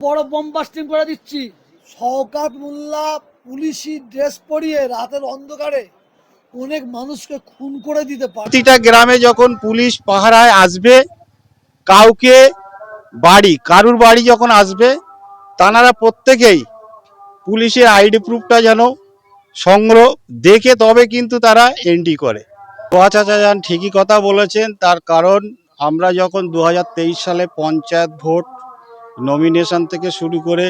বড় বোমবাস্টিং করে দিচ্ছি। শওকাত মোল্লা পুলিশি ড্রেস পরিয়ে রাতের অন্ধকারে অনেক মানুষকে খুন করে দিতে পারে। প্রতিটা গ্রামে যখন পুলিশ পাহারায় আসবে কাউকে বাড়ি কারুর বাড়ি যখন আসবে তানারা প্রত্যেকেই পুলিশের আইডি প্রুফটা যেন সংগ্রহ দেখে তবে কিন্তু তারা এন্ট্রি করে। চাচা যান ঠিকই কথা বলেছেন তার কারণ আমরা যখন দু হাজার তেইশ সালে পঞ্চায়েত ভোট নমিনেশন থেকে শুরু করে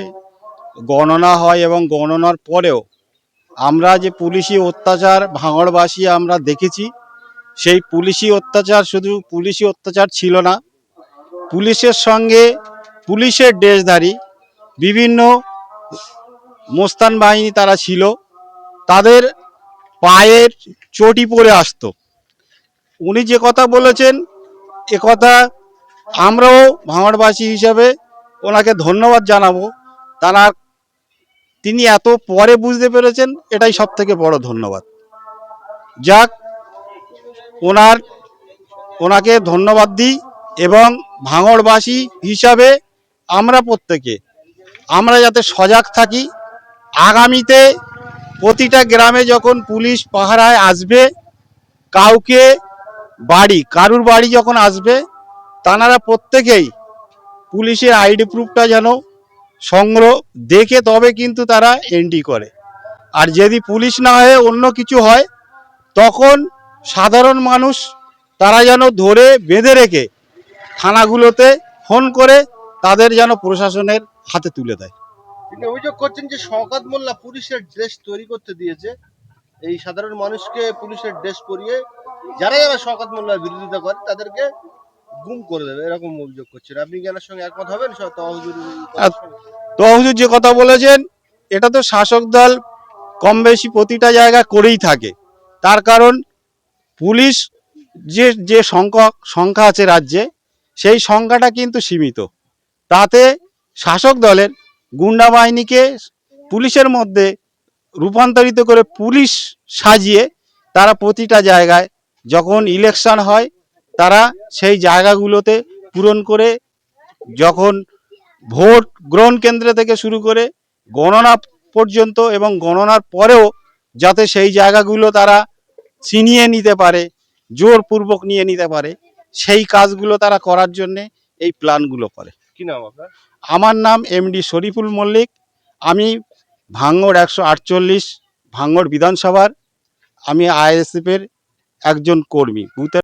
গণনা হয় এবং গণনার পরেও আমরা যে পুলিশি অত্যাচার, ভাঙড়বাসী আমরা দেখেছি, সেই পুলিশি অত্যাচার শুধু পুলিশি অত্যাচার ছিল না। পুলিশের সঙ্গে পুলিশের ড্রেসধারী বিভিন্ন মোস্তান বাহিনী তারা ছিল, তাদের পায়ের চটি পরে আসতো। উনি যে কথা বলেছেন, এ কথা আমরাও ভাঙড়বাসী হিসাবে ওনাকে ধন্যবাদ জানাব। তারা, তিনি এত পরে বুঝতে পেরেছেন, এটাই সব থেকে বড় ধন্যবাদ। যাক, ওনার, ওনাকে ধন্যবাদ দিই এবং ভাঙড়বাসী হিসাবে আমরা প্রত্যেকে, আমরা যাতে সজাগ থাকি। আগামীতে প্রতিটা গ্রামে যখন পুলিশ পাহারায় আসবে, কাউকে বাড়ি, কারুর বাড়ি যখন আসবে তানারা প্রত্যেকেই পুলিশের আইডি প্রুফটা যেন সংগ্রহ, দেখে তবে কিন্তু তারা এন্ট্রি করে। আর যদি পুলিশ না হয়ে অন্য কিছু হয়, তখন সাধারণ মানুষ তারা যেন ধরে বেঁধে রেখে থানাগুলোতে ফোন করে তাদের যেন প্রশাসনের হাতে তুলে দেয়। তিনি অভিযোগ করছেন যে শওকাত মোল্লা পুলিশের ড্রেস তৈরি করতে দিয়েছে। এই সাধারণ মানুষকে পুলিশের ড্রেস পরিয়ে, যারা যারা শওকাত মোল্লার বিরোধিতা করে, তাদেরকে গুম করে দেবে এরকম অভিযোগ করছেন আপনি কি এনার সঙ্গে একমত হবেন? তহজুর যে কথা বলেছেন এটা তো শাসক দল কম বেশি প্রতিটা জায়গা করেই থাকে। তার কারণ পুলিশ যে যে সংখ্যা সংখ্যা আছে রাজ্যে সেই সংখ্যাটা কিন্তু সীমিত। তাতে শাসক দলের গুন্ডা বাহিনীকে পুলিশের মধ্যে রূপান্তরিত করে পুলিশ সাজিয়ে তারা প্রতিটা জায়গায় যখন ইলেকশন হয় তারা সেই জায়গাগুলোতে পূরণ করে যখন ভোট গ্রহণ কেন্দ্র থেকে শুরু করে গণনা পর্যন্ত এবং গণনার পরেও যাতে সেই জায়গাগুলো তারা ছিনিয়ে নিতে পারে জোরপূর্বক নিয়ে নিতে পারে সেই কাজগুলো তারা করার জন্যে এই প্ল্যানগুলো করে। কি নাম আপনার? আমার নাম এমডি শরীফুল মল্লিক। আমি ভাঙ্গড় একশো আটচল্লিশ ভাঙ্গড় বিধানসভার আমি আইএসএফের একজন কর্মী। বুথের